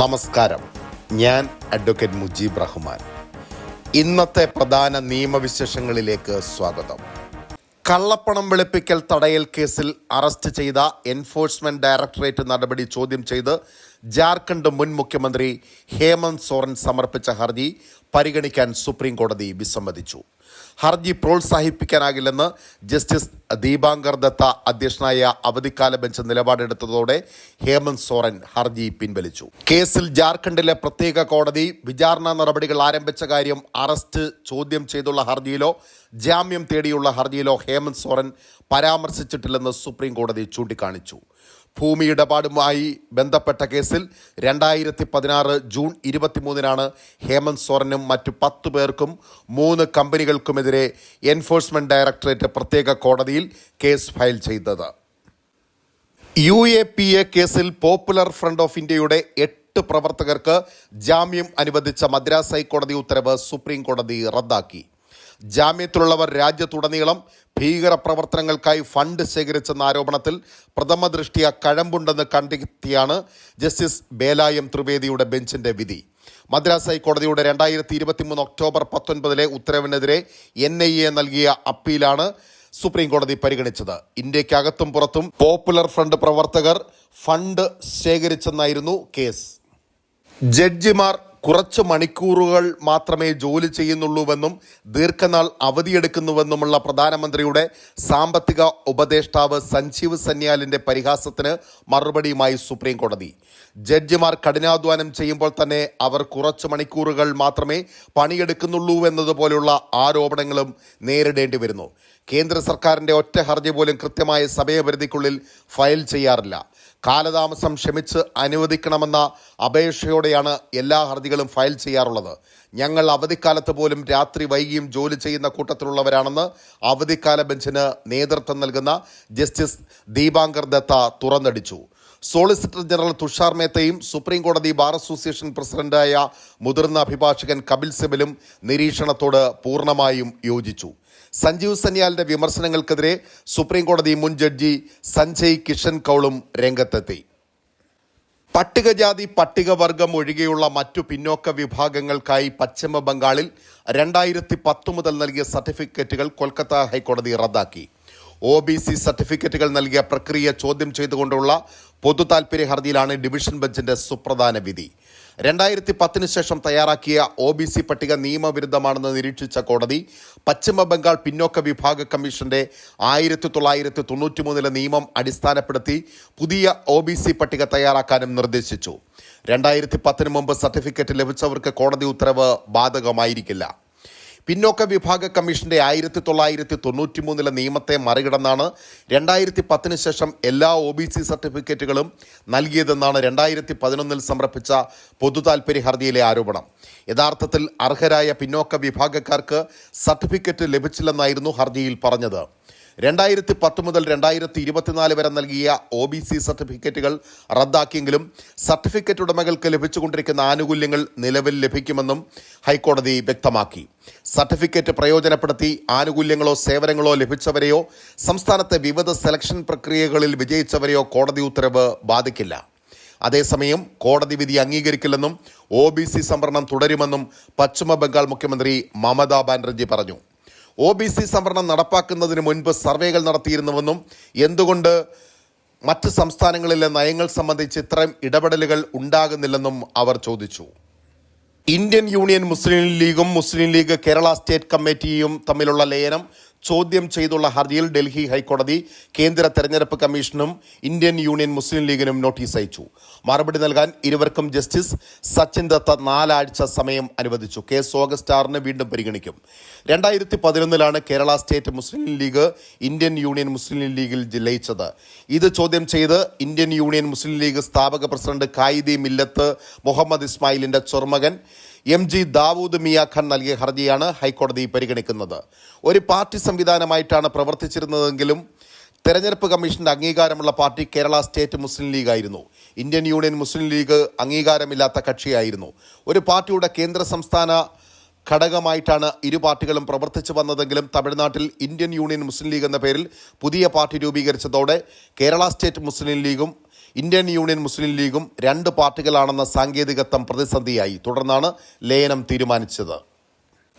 നമസ്കാരം. ഞാൻ അഡ്വക്കേറ്റ് മുജീബ് റഹ്മാൻ. ഇന്നത്തെ പ്രധാന നിയമവിശേഷങ്ങളിലേക്ക് സ്വാഗതം. കള്ളപ്പണം വെളുപ്പിക്കൽ തടയൽ കേസിൽ അറസ്റ്റ് ചെയ്ത എൻഫോഴ്സ്മെന്റ് ഡയറക്ടറേറ്റ് നടപടി ചോദ്യം ചെയ്ത് ജാർഖണ്ഡ് മുൻ മുഖ്യമന്ത്രി ഹേമന്ത് സോറൻ സമർപ്പിച്ച ഹർജി പരിഗണിക്കാൻ സുപ്രീം കോടതി വിസമ്മതിച്ചു. ഹർജി പ്രോത്സാഹിപ്പിക്കാനാകില്ലെന്ന് ജസ്റ്റിസ് ദീപാങ്കർ ദത്ത അധ്യക്ഷനായ അവധിക്കാല ബെഞ്ച് നിലപാടെടുത്തതോടെ ഹേമന്ത് സോറൻ ഹർജി പിൻവലിച്ചു. കേസിൽ ജാർഖണ്ഡിലെ പ്രത്യേക കോടതി വിചാരണ നടപടികൾ ആരംഭിച്ച കാര്യം അറസ്റ്റ് ചോദ്യം ചെയ്തുള്ള ഹർജിയിലോ ജാമ്യം തേടിയുള്ള ഹർജിയിലോ ഹേമന്ത് സോറൻ പരാമർശിച്ചിട്ടില്ലെന്ന് സുപ്രീം കോടതി ചൂണ്ടിക്കാണിച്ചു. ഭൂമി ഇടപാടുമായി ബന്ധപ്പെട്ട കേസിൽ രണ്ടായിരത്തി പതിനാറ് ജൂൺ ഇരുപത്തിമൂന്നിനാണ് ഹേമന്ത് സോറനും മറ്റു പത്തു പേർക്കും മൂന്ന് കമ്പനികൾക്കുമെതിരെ എൻഫോഴ്സ്മെന്റ് ഡയറക്ടറേറ്റ് പ്രത്യേക കോടതിയിൽ കേസ് ഫയൽ ചെയ്തത്. യു എ പി എ കേസിൽ പോപ്പുലർ ഫ്രണ്ട് ഓഫ് ഇന്ത്യയുടെ എട്ട് പ്രവർത്തകർക്ക് ജാമ്യം അനുവദിച്ച മദ്രാസ് ഹൈക്കോടതി ഉത്തരവ് സുപ്രീം കോടതി റദ്ദാക്കി. ജാമ്യത്തിലുള്ളവർ രാജ്യത്തുടനീളം ഭീകരപ്രവർത്തനങ്ങൾക്കായി ഫണ്ട് ശേഖരിച്ചെന്ന ആരോപണത്തിൽ പ്രഥമ ദൃഷ്ടിയ കഴമ്പുണ്ടെന്ന് കണ്ടെത്തിയാണ് ജസ്റ്റിസ് ബേലായം ത്രിവേദിയുടെ ബെഞ്ചിന്റെ വിധി. മദ്രാസ് ഹൈക്കോടതിയുടെ രണ്ടായിരത്തി ഇരുപത്തിമൂന്ന് ഒക്ടോബർ പത്തൊൻപതിലെ ഉത്തരവിനെതിരെ എൻ ഐ എ നൽകിയ അപ്പീലാണ് സുപ്രീം കോടതി പരിഗണിച്ചത്. ഇന്ത്യക്കകത്തും പുറത്തും പോപ്പുലർ ഫ്രണ്ട് പ്രവർത്തകർ ഫണ്ട് ശേഖരിച്ചെന്നായിരുന്നു കേസ്. ജഡ്ജിമാർ കുറച്ച് മണിക്കൂറുകൾ മാത്രമേ ജോലി ചെയ്യുന്നുള്ളൂവെന്നും ദീർഘനാൾ അവധിയെടുക്കുന്നുവെന്നുമുള്ള പ്രധാനമന്ത്രിയുടെ സാമ്പത്തിക ഉപദേഷ്ടാവ് സഞ്ജീവ് സന്യാലിന്റെ പരിഹാസത്തിന് മറുപടിയുമായി സുപ്രീം കോടതി ജഡ്ജിമാർ കഠിനാധ്വാനം ചെയ്യുമ്പോൾ തന്നെ അവർ കുറച്ച് മണിക്കൂറുകൾ മാത്രമേ പണിയെടുക്കുന്നുള്ളൂ എന്നതുപോലുള്ള ആരോപണങ്ങളും നേരിടേണ്ടി വരുന്നു കേന്ദ്ര സർക്കാരിന്റെ ഒറ്റ ഹർജി പോലും കൃത്യമായ സമയപരിധിക്കുള്ളിൽ ഫയൽ ചെയ്യാറില്ല. കാലതാമസം ക്ഷമിച്ച് അനുവദിക്കണമെന്ന അപേക്ഷയോടെയാണ് എല്ലാ ഹർജികളും ഫയൽ ചെയ്യാറുള്ളത്. ഞങ്ങൾ അവധിക്കാലത്ത് പോലും രാത്രി വൈകിയും ജോലി ചെയ്യുന്ന കൂട്ടത്തിലുള്ളവരാണെന്ന് അവധിക്കാല ബെഞ്ചിന് നേതൃത്വം നൽകുന്ന ജസ്റ്റിസ് ദീപാങ്കർ ദത്ത തുറന്നടിച്ചു. സോളിസിറ്റർ ജനറൽ തുഷാർ മേത്തയും സുപ്രീം കോടതി ബാർ അസോസിയേഷൻ പ്രസിഡന്റായ മുതിർന്ന അഭിഭാഷകൻ കപിൽ സിബലും നിരീക്ഷണത്തോട് പൂർണമായും യോജിച്ചു. സഞ്ജീവ് സന്യാലിന്റെ വിമർശനങ്ങൾക്കെതിരെ സുപ്രീം കോടതി മുൻ ജഡ്ജി സഞ്ജയ് കിഷൻ കൗളും രംഗത്തെത്തി. പട്ടികജാതി പട്ടികവർഗം ഒഴികെയുള്ള മറ്റു പിന്നോക്ക വിഭാഗങ്ങൾക്കായി പശ്ചിമ ബംഗാളിൽ രണ്ടായിരത്തി പത്ത് മുതൽ നൽകിയ സർട്ടിഫിക്കറ്റുകൾ കൊൽക്കത്ത ഹൈക്കോടതി റദ്ദാക്കി. ഒ ബി സി സർട്ടിഫിക്കറ്റുകൾ നൽകിയ പ്രക്രിയ ചോദ്യം ചെയ്തുകൊണ്ടുള്ള പൊതു താൽപര്യ ഹർജിയിലാണ് ഡിവിഷൻ ബെഞ്ചിന്റെ സുപ്രധാന വിധി. രണ്ടായിരത്തി പത്തിന് ശേഷം തയ്യാറാക്കിയ ഒ ബി സി പട്ടിക നിയമവിരുദ്ധമാണെന്ന് നിരീക്ഷിച്ച കോടതി പശ്ചിമ ബംഗാൾ പിന്നോക്ക വിഭാഗ കമ്മീഷന്റെ ആയിരത്തി തൊള്ളായിരത്തി തൊണ്ണൂറ്റി മൂന്നിലെ നിയമം അടിസ്ഥാനപ്പെടുത്തി പുതിയ ഒ ബി സി പട്ടിക തയ്യാറാക്കാനും നിർദ്ദേശിച്ചു. രണ്ടായിരത്തി പത്തിന് മുമ്പ് സർട്ടിഫിക്കറ്റ് ലഭിച്ചവർക്ക് കോടതി ഉത്തരവ് ബാധകമായിരിക്കില്ല. പിന്നോക്ക വിഭാഗ കമ്മീഷന്റെ ആയിരത്തി തൊള്ളായിരത്തി തൊണ്ണൂറ്റി മൂന്നിലെ നിയമത്തെ മറികടന്നാണ് രണ്ടായിരത്തി പത്തിന് ശേഷം എല്ലാ ഒ ബി സി സർട്ടിഫിക്കറ്റുകളും നൽകിയതെന്നാണ് രണ്ടായിരത്തി പതിനൊന്നിൽ സമർപ്പിച്ച പൊതു താൽപര്യ ഹർജിയിലെ ആരോപണം. യഥാർത്ഥത്തിൽ അർഹരായ പിന്നോക്ക വിഭാഗക്കാർക്ക് സർട്ടിഫിക്കറ്റ് ലഭിച്ചില്ലെന്നായിരുന്നു ഹർജിയിൽ പറഞ്ഞത്. രണ്ടായിരത്തി പത്ത് മുതൽ രണ്ടായിരത്തി ഇരുപത്തിനാല് വരെ നൽകിയ ഒ ബി സി സർട്ടിഫിക്കറ്റുകൾ റദ്ദാക്കിയെങ്കിലും സർട്ടിഫിക്കറ്റ് ഉടമകൾക്ക് ലഭിച്ചുകൊണ്ടിരിക്കുന്ന ആനുകൂല്യങ്ങൾ നിലവിൽ ലഭിക്കുമെന്നും ഹൈക്കോടതി വ്യക്തമാക്കി. സർട്ടിഫിക്കറ്റ് പ്രയോജനപ്പെടുത്തി ആനുകൂല്യങ്ങളോ സേവനങ്ങളോ ലഭിച്ചവരെയോ സംസ്ഥാനത്തെ വിവിധ സെലക്ഷൻ പ്രക്രിയകളിൽ വിജയിച്ചവരെയോ കോടതി ഉത്തരവ് ബാധിക്കില്ല. അതേസമയം കോടതി വിധി അംഗീകരിക്കില്ലെന്നും ഒ ബി സി സംവരണം തുടരുമെന്നും പശ്ചിമ ബംഗാൾ മുഖ്യമന്ത്രി മമതാ ബാനർജി പറഞ്ഞു. ഒ ബി സി സംവരണം നടപ്പാക്കുന്നതിന് മുൻപ് സർവേകൾ നടത്തിയിരുന്നുവെന്നും എന്തുകൊണ്ട് മറ്റ് സംസ്ഥാനങ്ങളിലെ നയങ്ങൾ സംബന്ധിച്ച് ഇത്തരം ഇടപെടലുകൾ ഉണ്ടാകുന്നില്ലെന്നും അവർ ചോദിച്ചു. ഇന്ത്യൻ യൂണിയൻ മുസ്ലിം ലീഗും മുസ്ലിം ലീഗ് കേരള സ്റ്റേറ്റ് കമ്മിറ്റിയും തമ്മിലുള്ള ലയനം ചോദ്യം ചെയ്തുള്ള ഹർജിയിൽ ഡൽഹി ഹൈക്കോടതി കേന്ദ്ര തെരഞ്ഞെടുപ്പ് കമ്മീഷനും ഇന്ത്യൻ യൂണിയൻ മുസ്ലിം ലീഗിനും നോട്ടീസ് അയച്ചു. മറുപടി നൽകാൻ ഇരുവർക്കും ജസ്റ്റിസ് സച്ചിൻ ദത്ത നാലാഴ്ച സമയം അനുവദിച്ചു. കേസ് ഓഗസ്റ്റ് ആറിന് വീണ്ടും പരിഗണിക്കും. രണ്ടായിരത്തി പതിനൊന്നിലാണ് Kerala state Muslim league Indian union Muslim ലീഗിൽ ജില്ലയിച്ചത് ഇത് ചോദ്യം ചെയ്ത് ഇന്ത്യൻ യൂണിയൻ മുസ്ലിം ലീഗ് സ്ഥാപക പ്രസിഡന്റ് കായിദി മില്ലത്ത് മുഹമ്മദ് ഇസ്മായിലിന്റെ ചെറുമകൻ എം ജി ദാവൂദ് മിയാഖാൻ നൽകിയ ഹർജിയാണ് ഹൈക്കോടതി പരിഗണിക്കുന്നത്. ഒരു പാർട്ടി സംവിധാനമായിട്ടാണ് പ്രവർത്തിച്ചിരുന്നതെങ്കിലും തെരഞ്ഞെടുപ്പ് കമ്മീഷന്റെ അംഗീകാരമുള്ള party Kerala state Muslim league ആയിരുന്നു. ഇന്ത്യൻ യൂണിയൻ മുസ്ലിം ലീഗ് അംഗീകാരമില്ലാത്ത കക്ഷിയായിരുന്നു. ഒരു പാർട്ടിയുടെ കേന്ദ്ര സംസ്ഥാന ഘടകമായിട്ടാണ് ഇരു പാർട്ടികളും പ്രവർത്തിച്ചു വന്നതെങ്കിലും തമിഴ്നാട്ടിൽ ഇന്ത്യൻ യൂണിയൻ മുസ്ലിം ലീഗ് എന്ന പേരിൽ പുതിയ പാർട്ടി രൂപീകരിച്ചതോടെ കേരള സ്റ്റേറ്റ് മുസ്ലിം ലീഗും ഇന്ത്യൻ യൂണിയൻ മുസ്ലിം ലീഗും രണ്ട് പാർട്ടികളാണെന്ന സാങ്കേതികത്വം പ്രതിസന്ധിയായി. തുടർന്നാണ് ലയനം തീരുമാനിച്ചത്.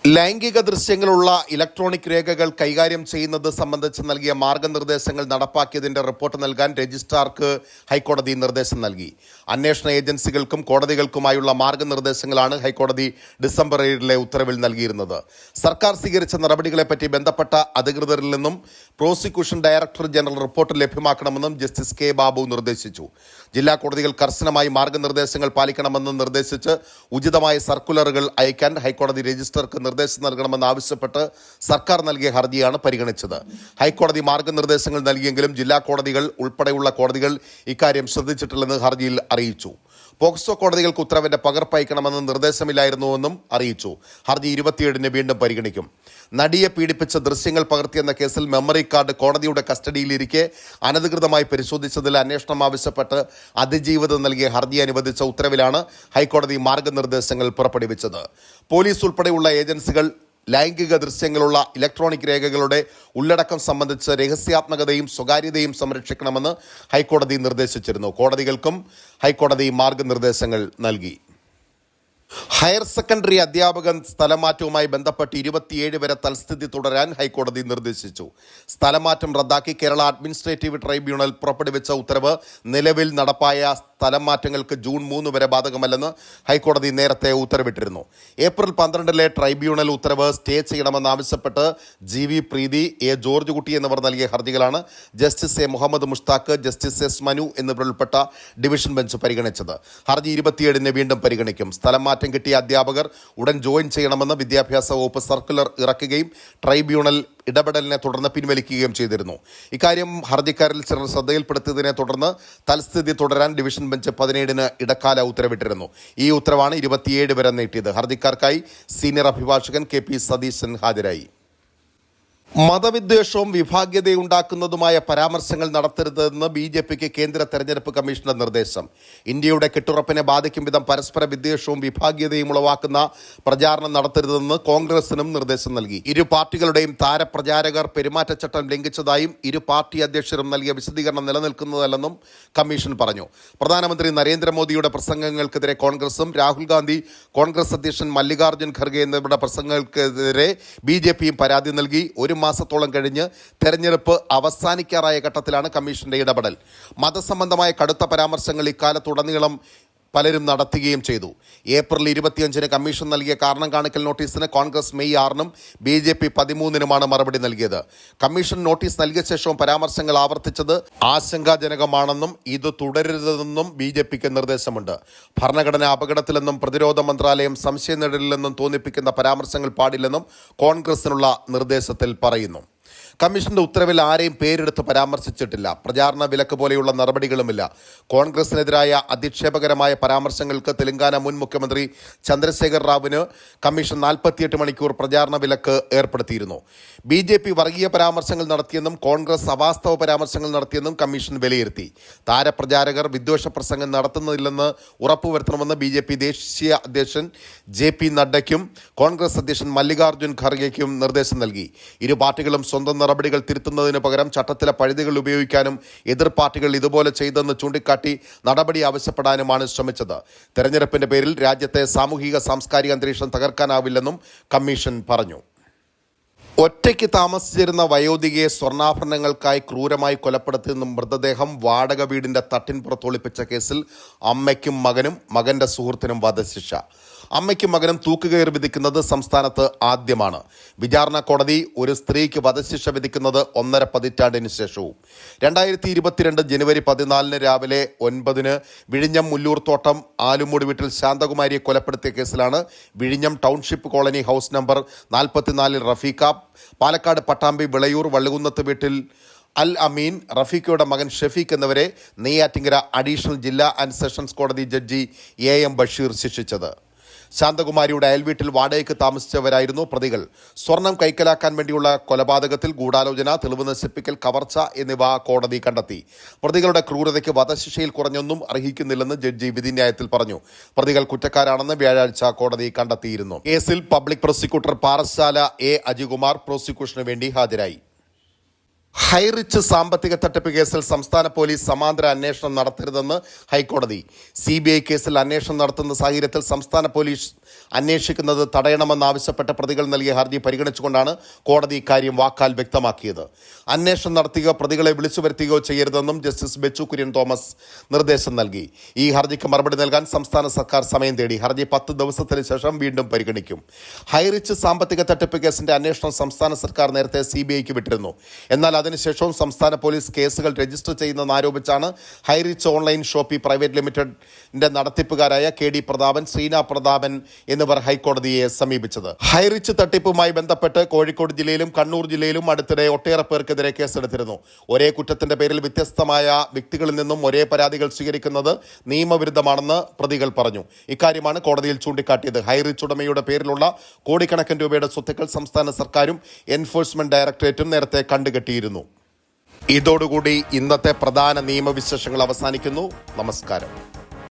ലൈംഗിക ദൃശ്യങ്ങളുള്ള ഇലക്ട്രോണിക് രേഖകൾ കൈകാര്യം ചെയ്യുന്നത് സംബന്ധിച്ച് നൽകിയ മാർഗനിർദ്ദേശങ്ങൾ നടപ്പാക്കിയതിന്റെ റിപ്പോർട്ട് നൽകാൻ രജിസ്ട്രാർക്ക് ഹൈക്കോടതി നിർദ്ദേശം നൽകി. അന്വേഷണ ഏജൻസികൾക്കും കോടതികൾക്കുമായുള്ള മാർഗനിർദ്ദേശങ്ങളാണ് ഹൈക്കോടതി ഡിസംബർ ഏഴിലെ ഉത്തരവിൽ നൽകിയിരുന്നത്. സർക്കാർ സ്വീകരിച്ച നടപടികളെപ്പറ്റി ബന്ധപ്പെട്ട അധികൃതരിൽ നിന്നും പ്രോസിക്യൂഷൻ ഡയറക്ടർ ജനറൽ റിപ്പോർട്ട് ലഭ്യമാക്കണമെന്നും ജസ്റ്റിസ് കെ ബാബു നിർദ്ദേശിച്ചു. ജില്ലാ കോടതികൾ കർശനമായി മാർഗനിർദ്ദേശങ്ങൾ പാലിക്കണമെന്ന് നിർദ്ദേശിച്ച് ഉചിതമായ സർക്കുലറുകൾ അയക്കാൻ ഹൈക്കോടതി രജിസ്ട്രാർക്ക് നിർദ്ദേശം നൽകണമെന്ന് ആവശ്യപ്പെട്ട് സർക്കാർ നൽകിയ ഹർജിയാണ് പരിഗണിച്ചത്. ഹൈക്കോടതി മാർഗനിർദ്ദേശങ്ങൾ നൽകിയെങ്കിലും ജില്ലാ കോടതികൾ ഉൾപ്പെടെയുള്ള കോടതികൾ ഇക്കാര്യം ശ്രദ്ധിച്ചിട്ടില്ലെന്ന് ഹർജിയിൽ അറിയിച്ചു. പോക്സോ കോടതികൾക്ക് ഉത്തരവിന്റെ പകർപ്പ് അയക്കണമെന്ന് നിർദ്ദേശമില്ലായിരുന്നുവെന്നും അറിയിച്ചു. ഹർജി ഇരുപത്തിയേഴിന് വീണ്ടും പരിഗണിക്കും. നടിയെ പീഡിപ്പിച്ച ദൃശ്യങ്ങൾ പകർത്തിയെന്ന കേസിൽ മെമ്മറി കാർഡ് കോടതിയുടെ കസ്റ്റഡിയിലിരിക്കെ അനധികൃതമായി പരിശോധിച്ചതിൽ അന്വേഷണം ആവശ്യപ്പെട്ട് അതിജീവിതം നൽകിയ ഹർജി അനുവദിച്ച ഉത്തരവിലാണ് ഹൈക്കോടതി മാർഗനിർദ്ദേശങ്ങൾ പുറപ്പെടുവിച്ചത്. പോലീസ് ഉൾപ്പെടെയുള്ള ഏജൻസികൾ ലൈംഗിക ദൃശ്യങ്ങളുള്ള ഇലക്ട്രോണിക് രേഖകളുടെ ഉള്ളടക്കം സംബന്ധിച്ച് രഹസ്യാത്മകതയും സ്വകാര്യതയും സംരക്ഷിക്കണമെന്ന് ഹൈക്കോടതി നിർദ്ദേശിച്ചിരുന്നു. കോടതികൾക്കും ഹൈക്കോടതി മാർഗനിർദ്ദേശങ്ങൾ നൽകി. ഹയർ സെക്കൻഡറി അധ്യാപകൻ സ്ഥലമാറ്റവുമായി ബന്ധപ്പെട്ട് ഇരുപത്തിയേഴ് വരെ തൽസ്ഥിതി തുടരാൻ ഹൈക്കോടതി നിർദ്ദേശിച്ചു. സ്ഥലമാറ്റം റദ്ദാക്കി കേരള അഡ്മിനിസ്ട്രേറ്റീവ് ട്രൈബ്യൂണൽ പുറപ്പെടുവിച്ച ഉത്തരവ് നിലവിൽ നടപ്പായ സ്ഥലം മാറ്റങ്ങൾക്ക് ജൂൺ മൂന്ന് വരെ ബാധകമല്ലെന്ന് ഹൈക്കോടതി നേരത്തെ ഉത്തരവിട്ടിരുന്നു. ഏപ്രിൽ പന്ത്രണ്ടിലെ ട്രൈബ്യൂണൽ ഉത്തരവ് സ്റ്റേ ചെയ്യണമെന്നാവശ്യപ്പെട്ട് G V Preethi A George Kutty എന്നിവർ നൽകിയ ഹർജികളാണ് justice A Muhammad Mushtaq justice S Manu എന്നിവരുൾപ്പെട്ട division bench പരിഗണിച്ചത്. ഹർജി ഇരുപത്തിയേഴിന് വീണ്ടും പരിഗണിക്കും. സ്ഥലം മാറ്റം കിട്ടിയ അധ്യാപകർ ഉടൻ ജോയിൻ ചെയ്യണമെന്ന് വിദ്യാഭ്യാസ വകുപ്പ് സർക്കുലർ ഇറക്കുകയും ട്രൈബ്യൂണൽ ഇടപെടലിനെ തുടർന്ന് പിൻവലിക്കുകയും ചെയ്തിരുന്നു. ഇക്കാര്യം ഹർജിക്കാരിൽ ചിലർ ശ്രദ്ധയിൽപ്പെടുത്തിയതിനെ തുടർന്ന് തൽസ്ഥിതി തുടരാൻ ഡിവിഷൻ ബെഞ്ച് പതിനേഴിന് ഇടക്കാല ഉത്തരവിട്ടിരുന്നു. ഈ ഉത്തരവാണ് ഇരുപത്തിയേഴ് വരെ നീട്ടിയത്. ഹർജിക്കാർക്കായി സീനിയർ അഭിഭാഷകൻ കെ പി സതീശൻ ഹാജരായി. മതവിദ്വേഷവും വിഭാഗ്യതയുണ്ടാക്കുന്നതുമായ പരാമർശങ്ങൾ നടത്തരുതെന്ന് ബി ജെ പിക്ക് കേന്ദ്ര തെരഞ്ഞെടുപ്പ് കമ്മീഷന്റെ നിർദ്ദേശം. ഇന്ത്യയുടെ കെട്ടുറപ്പിനെ ബാധിക്കും വിധം പരസ്പര വിദ്വേഷവും വിഭാഗ്യതയും ഉളവാക്കുന്ന പ്രചാരണം നടത്തരുതെന്ന് കോൺഗ്രസിനും നിർദ്ദേശം നൽകി. ഇരു പാർട്ടികളുടെയും താരപ്രചാരകർ പെരുമാറ്റച്ചട്ടം ലംഘിച്ചതായും ഇരു പാർട്ടി അധ്യക്ഷരും നൽകിയ വിശദീകരണം നിലനിൽക്കുന്നതല്ലെന്നും കമ്മീഷൻ പറഞ്ഞു. പ്രധാനമന്ത്രി നരേന്ദ്രമോദിയുടെ പ്രസംഗങ്ങൾക്കെതിരെ കോൺഗ്രസും രാഹുൽ ഗാന്ധി കോൺഗ്രസ് അധ്യക്ഷൻ മല്ലികാർജുൻ ഖർഗെ എന്നിവരുടെ പ്രസംഗങ്ങൾക്കെതിരെ ബി പരാതി നൽകി. ഒരു മാസത്തോളം കഴിഞ്ഞ് തെരഞ്ഞെടുപ്പ് അവസാനിക്കാറായ ഘട്ടത്തിലാണ് കമ്മീഷന്റെ ഇടപെടൽ. മതസംബന്ധമായ കടുത്ത പരാമർശങ്ങൾ ഇക്കാലത്തുടനീളം പലരും നടത്തുകയും ചെയ്തു. ഏപ്രിൽ ഇരുപത്തിയഞ്ചിന് കമ്മീഷൻ നൽകിയ കാരണം കാണിക്കൽ നോട്ടീസിന് കോൺഗ്രസ് മെയ് ആറിനും ബി ജെ പി പതിമൂന്നിനുമാണ് മറുപടി നൽകിയത്. കമ്മീഷൻ നോട്ടീസ് നൽകിയ ശേഷവും പരാമർശങ്ങൾ ആവർത്തിച്ചത് ആശങ്കാജനകമാണെന്നും ഇത് തുടരരുതെന്നും ബി ജെ പിക്ക് നിർദ്ദേശമുണ്ട്. ഭരണഘടന അപകടത്തിലെന്നും പ്രതിരോധ മന്ത്രാലയം സംശയം നേടില്ലെന്നും തോന്നിപ്പിക്കുന്ന പരാമർശങ്ങൾ പാടില്ലെന്നും കോൺഗ്രസിനുള്ള നിർദ്ദേശത്തിൽ പറയുന്നു. കമ്മീഷന്റെ ഉത്തരവിൽ ആരെയും പേരെടുത്ത് പരാമർശിച്ചിട്ടില്ല. പ്രചാരണ വിലക്ക് പോലെയുള്ള നടപടികളുമില്ല. കോൺഗ്രസിനെതിരായ അധിക്ഷേപകരമായ പരാമർശങ്ങൾക്ക് തെലങ്കാന മുൻ മുഖ്യമന്ത്രി ചന്ദ്രശേഖർ റാവുവിന് കമ്മീഷൻ നാൽപ്പത്തിയെട്ട് മണിക്കൂർ പ്രചാരണ വിലക്ക് ഏർപ്പെടുത്തിയിരുന്നു. ബി ജെ പി വർഗീയ പരാമർശങ്ങൾ നടത്തിയെന്നും കോൺഗ്രസ് അവാസ്തവ പരാമർശങ്ങൾ നടത്തിയെന്നും കമ്മീഷൻ വിലയിരുത്തി. താരപ്രചാരകർ വിദ്വേഷ പ്രസംഗം നടത്തുന്നില്ലെന്ന് ഉറപ്പുവരുത്തണമെന്ന് ബി ജെ പി ദേശീയ അധ്യക്ഷൻ ജെ പി നഡ്ഡയ്ക്കും കോൺഗ്രസ് അധ്യക്ഷൻ മല്ലികാർജുൻ ഖർഗെയ്ക്കും നിർദ്ദേശം നൽകി. ഇരു പാർട്ടികളും സ്വന്തം നടപടികൾ തിരുത്തുന്നതിന് പകരം ചട്ടത്തിലെ പഴുതുകൾ ഉപയോഗിക്കാനും എതിർ പാർട്ടികൾ ഇതുപോലെ ചെയ്തെന്ന് ചൂണ്ടിക്കാട്ടി നടപടി ആവശ്യപ്പെടാനുമാണ് ശ്രമിച്ചത്. തെരഞ്ഞെടുപ്പിന്റെ പേരിൽ രാജ്യത്തെ സാമൂഹിക സാംസ്കാരിക അന്തരീക്ഷം തകർക്കാനാവില്ലെന്നും കമ്മീഷൻ പറഞ്ഞു. ഒറ്റയ്ക്ക് താമസിച്ചിരുന്ന വയോധികയെ സ്വർണാഭരണങ്ങൾക്കായി ക്രൂരമായി കൊലപ്പെടുത്തിയെന്നും മൃതദേഹം വാടക വീടിന്റെ തട്ടിൻപുറത്തൊളിപ്പിച്ച കേസിൽ അമ്മയ്ക്കും മകനും മകന്റെ സുഹൃത്തിനും വധശിക്ഷ. അമ്മയ്ക്കും മകനും തൂക്കുകയർ വിധിക്കുന്നത് സംസ്ഥാനത്ത് ആദ്യമാണ്. വിചാരണ കോടതി ഒരു സ്ത്രീക്ക് വധശിക്ഷ വിധിക്കുന്നത് ഒന്നര പതിറ്റാണ്ടിന് ശേഷവും. രണ്ടായിരത്തി ഇരുപത്തിരണ്ട് ജനുവരി പതിനാലിന് രാവിലെ ഒൻപതിന് വിഴിഞ്ഞം മുല്ലൂർത്തോട്ടം ആലുമൂട് വീട്ടിൽ ശാന്തകുമാരിയെ കൊലപ്പെടുത്തിയ കേസിലാണ് വിഴിഞ്ഞം ടൗൺഷിപ്പ് കോളനി ഹൗസ് നമ്പർ നാൽപ്പത്തിനാലിൽ റഫീഖ പാലക്കാട് പട്ടാമ്പി വിളയൂർ വള്ളുകുന്നത്ത് വീട്ടിൽ അൽ അമീൻ റഫീഖയുടെ മകൻ ഷെഫീഖ് എന്നിവരെ നെയ്യാറ്റിങ്കര അഡീഷണൽ ജില്ലാ ആൻഡ് സെഷൻസ് കോടതി ജഡ്ജി എ എം ബഷീർ ശിക്ഷിച്ചത്. ശാന്തകുമാരിയുടെ അയൽവീട്ടിൽ വാടകയ്ക്ക് താമസിച്ചവരായിരുന്നു പ്രതികൾ. സ്വർണം കൈക്കലാക്കാൻ വേണ്ടിയുള്ള കൊലപാതകത്തിൽ ഗൂഢാലോചന തെളിവ് നശിപ്പിക്കൽ കവർച്ച എന്നിവ കോടതി കണ്ടെത്തി. പ്രതികളുടെ ക്രൂരതയ്ക്ക് വധശിക്ഷയിൽ കുറഞ്ഞൊന്നും അർഹിക്കുന്നില്ലെന്ന് ജഡ്ജി വിധിന്യായത്തിൽ പറഞ്ഞു. പ്രതികൾ കുറ്റക്കാരാണെന്ന് വ്യാഴാഴ്ച കോടതി കണ്ടെത്തിയിരുന്നു. കേസിൽ public prosecutor Parassala A Ajikumar പ്രോസിക്യൂഷന് വേണ്ടി ഹാജരായി. ഹൈറിച്ച് സാമ്പത്തിക തട്ടിപ്പ് കേസിൽ സംസ്ഥാന പോലീസ് സമാന്തര അന്വേഷണം നടത്തരുതെന്ന് ഹൈക്കോടതി. സി കേസിൽ അന്വേഷണം നടത്തുന്ന സാഹചര്യത്തിൽ സംസ്ഥാന പോലീസ് അന്വേഷിക്കുന്നത് തടയണമെന്നാവശ്യപ്പെട്ട പ്രതികൾ നൽകിയ ഹർജി പരിഗണിച്ചുകൊണ്ടാണ് കോടതി ഇക്കാര്യം വാക്കാൽ വ്യക്തമാക്കിയത്. അന്വേഷണം നടത്തുകയോ പ്രതികളെ വിളിച്ചു വരുത്തുകയോ ചെയ്യരുതെന്നും ജസ്റ്റിസ് ബെച്ചു കുര്യൻ തോമസ് നിർദ്ദേശം നൽകി. ഈ ഹർജിക്ക് മറുപടി നൽകാൻ സംസ്ഥാന സർക്കാർ സമയം തേടി. ഹർജി പത്ത് ദിവസത്തിന് ശേഷം വീണ്ടും പരിഗണിക്കും. ഹൈറിച്ച് സാമ്പത്തിക തട്ടിപ്പ് കേസിന്റെ അന്വേഷണം സംസ്ഥാന സർക്കാർ നേരത്തെ സി ബി ഐക്ക് വിട്ടിരുന്നു. എന്നാൽ അതിനുശേഷവും സംസ്ഥാന പോലീസ് കേസുകൾ രജിസ്റ്റർ ചെയ്യുന്നതെന്ന് ആരോപിച്ചാണ് ഹൈറിച്ച് ഓൺലൈൻ ഷോപ്പി പ്രൈവറ്റ് ലിമിറ്റഡിന്റെ നടത്തിപ്പുകാരായ കെ ഡി പ്രതാപൻ ശ്രീന പ്രതാപൻ എന്നിവർ ഹൈക്കോടതിയെ സമീപിച്ചത്. ഹൈറിച്ച് തട്ടിപ്പുമായി ബന്ധപ്പെട്ട് കോഴിക്കോട് ജില്ലയിലും കണ്ണൂർ ജില്ലയിലും അടുത്തിടെ ഒട്ടേറെ പേർക്കെതിരെ കേസെടുത്തിരുന്നു. ഒരേ കുറ്റത്തിന്റെ പേരിൽ വ്യത്യസ്തമായ വ്യക്തികളിൽ നിന്നും ഒരേ പരാതികൾ സ്വീകരിക്കുന്നത് നിയമവിരുദ്ധമാണെന്ന് പ്രതികൾ പറഞ്ഞു. ഇക്കാര്യമാണ് കോടതിയിൽ ചൂണ്ടിക്കാട്ടിയത്. ഹൈറിച്ച് ഉടമയുടെ പേരിലുള്ള കോടിക്കണക്കിന് രൂപയുടെ സ്വത്തുക്കൾ സംസ്ഥാന സർക്കാരും എൻഫോഴ്സ്മെന്റ് ഡയറക്ടറേറ്റും നേരത്തെ കണ്ടുകെട്ടിയിരുന്നു. ഇതോടുകൂടി ഇന്നത്തെ പ്രധാന നിയമവിശേഷങ്ങൾ അവസാനിക്കുന്നു. നമസ്കാരം.